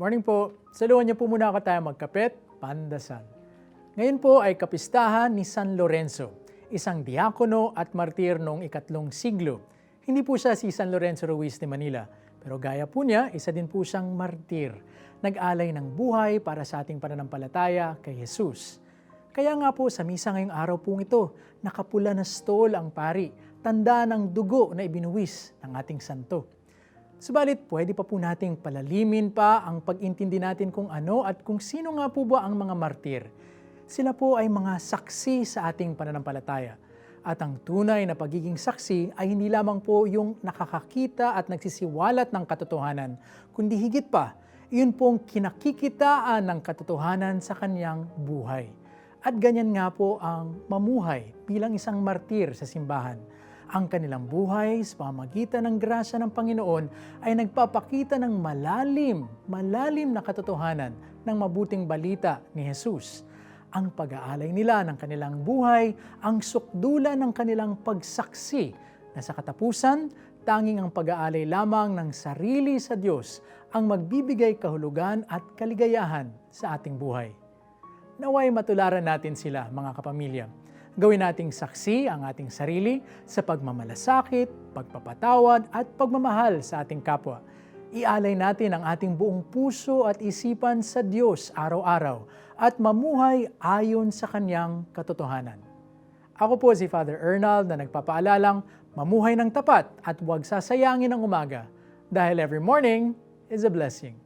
morning po. Saluhan niyo po muna ako tayo magkapit, pandasal. Ngayon po ay kapistahan ni San Lorenzo, isang diakono at martir noong ikatlong siglo. Hindi po siya si San Lorenzo Ruiz de Manila, pero gaya po niya, isa din po siyang martir. Nag-alay ng buhay para sa ating pananampalataya kay Jesus. Kaya nga po sa misa ngayong araw pong ito, nakapula na stole ang pari, tanda ng dugo na ibinuwis ng ating santo. Subalit, pwede pa po nating palalimin pa ang pag-intindi natin kung ano at kung sino nga po ba ang mga martir. Sila po ay mga saksi sa ating pananampalataya. At ang tunay na pagiging saksi ay hindi lamang po yung nakakakita at nagsisiwalat ng katotohanan, kundi higit pa, iyon pong kinakikitaan ng katotohanan sa kanyang buhay. At ganyan nga po ang mamuhay bilang isang martir sa simbahan. Ang kanilang buhay sa pamagitan ng grasya ng Panginoon ay nagpapakita ng malalim, malalim na katotohanan ng mabuting balita ni Jesus. Ang pag-aalay nila ng kanilang buhay, ang sukdula ng kanilang pagsaksi na sa katapusan, tanging ang pag-aalay lamang ng sarili sa Diyos ang magbibigay kahulugan at kaligayahan sa ating buhay. Naway matularan natin sila, mga kapamilya. Gawin nating saksi ang ating sarili sa pagmamalasakit, pagpapatawad at pagmamahal sa ating kapwa. Ialay natin ang ating buong puso at isipan sa Diyos araw-araw at mamuhay ayon sa Kanyang katotohanan. Ako po si Father Ernald na nagpapaalalang mamuhay ng tapat at huwag sasayangin ang umaga dahil every morning is a blessing.